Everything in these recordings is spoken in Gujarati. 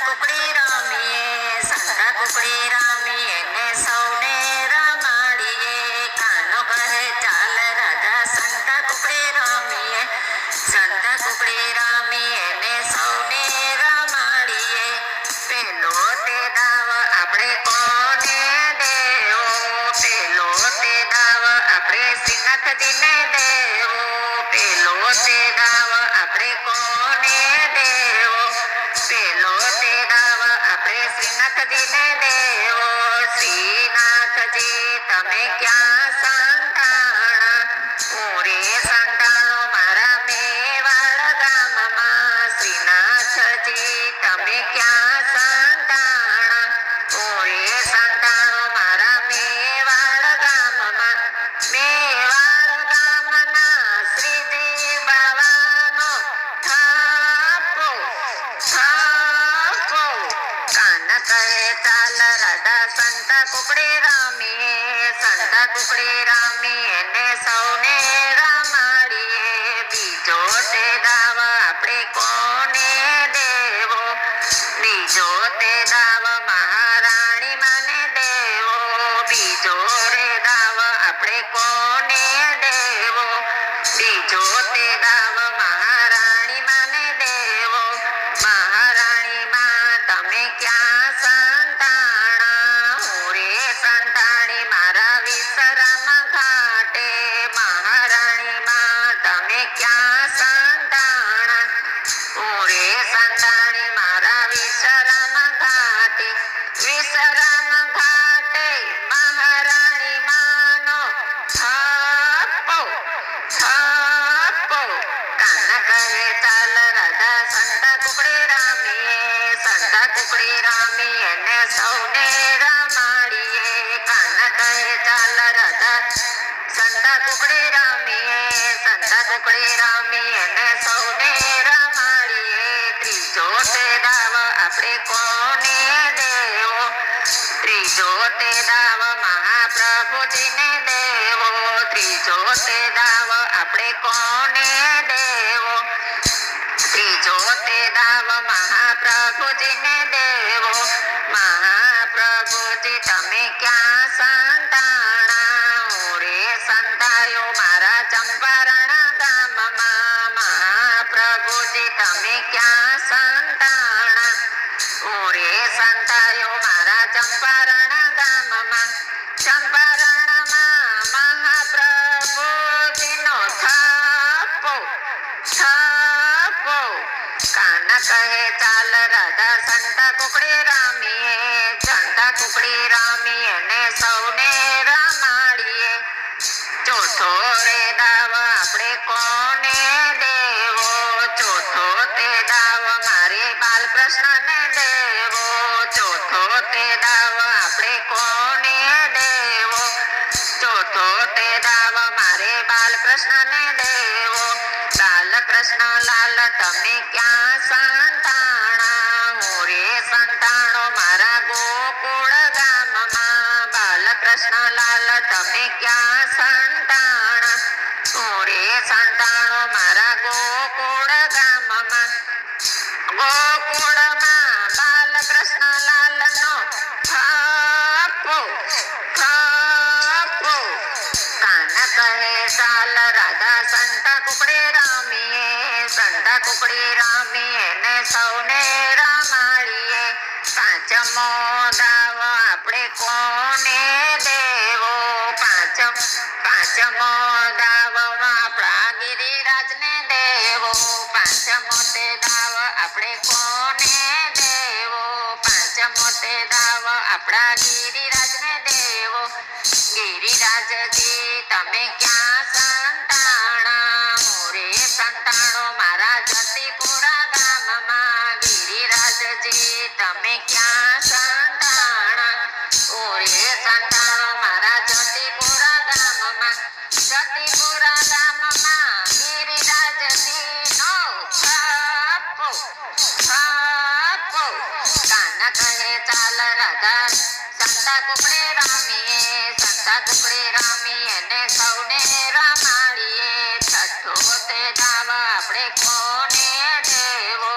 કુકડી રામીએ સંતા કુકડી રામીએ ને સૌને રામાડીએ કાનુ કહે ચાલ રાગા સંતા કુકડી રામીએ સંતા કુકડી રામીએ ને સૌને રામાડીએ પેનો તે ધાવ આપડે કોને દેવો પેનો તે ધાવ આપરે સિખત દિના सजीना दे वो सीना सजी तमें રાધા કુકડી રામી એને સૌને રામાડીએ બીજો તે દાવા આપણે કોને દેવો બીજો તે દાવા ટુકડે રામે અને સૌને રમાડીએ કાના કહે ચાલ રાધા સંતા ટુકડે રામે સંતા ટુકડે રામે અને સૌને રમાડીએ ત્રીજો તે દાવ આપણે કોણ નથી તમે ક્યાં સંતાણા મોરે સંતાયો મારા ચંપારણા ગામમાં મહાપ્રભુજી તમે ક્યાં સંતાણા મોરે સંતાયો મારા ચંપારણા ગામમાં ચંપારણમાં મહાપ્રભુજીનો થપ્પો થપ્પો કાના કહે ચાલ રાધા સંતા કુકડી કુકડી રામી અને સૌને રમાડીએ ચોથો રે દાવ આપણે કોને દેવો ચોથો તે દાવ મારે બાલકૃષ્ણને દેવો ચોથો તે દાવ આપણે કોને દેવો ચોથો તે દાવ મારે બાલકૃષ્ણને દેવો લાલ કૃષ્ણ લાલ તમે ક્યાં સંતાન મોરે સંતાણો મારા ગોકુળ ગામમાં ગોકુળમાં બાલકૃષ્ણ લાલનો થપ્પો થપ્પો કાન કહે ચાલ રાધા સંતા કુકડે રામીએ સંતા કુકડે રામીએ ને સૌને રામાળીએ પાંચમો આપણે કોને દેવો પાંચમો તે દાવ આપણા ગિરિરાજને દેવો ગિરિરાજજી તમે ક્યાં રાધા સંતા કુકડે રામીએ સંતા કુકડે રામીએ ને સૌને રામાડીએ દાવા આપણે કોને દાવા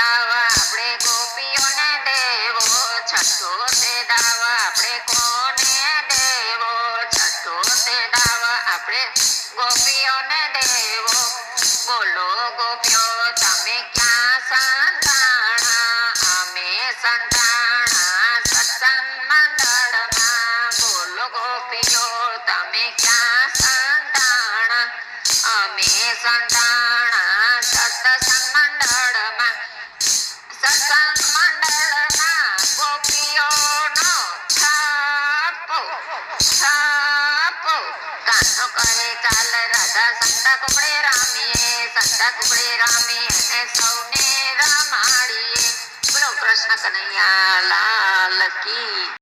આપણે ગોપીઓને દેવો છઠ્ઠો તે દાવા આપણે કોને દેવો છઠ્ઠો તે દાવા આપણે ગોપીઓને દેવો બોલો ગોપીઓ સંતાણા સત્સંગ મંડળમાં બોલો ગોપીઓ તમે ક્યાં સંતાણા અમે સંતાણા સત્સંગ મંડળમાં સત્સંગ મંડળમાં ગોપીઓનો છાપો છાપો કાનો કરે ચાલ રાધા સંતા કુકડે રામીએ સંતા કુકડે રામીએ અને સૌને કન્યા લાલ કી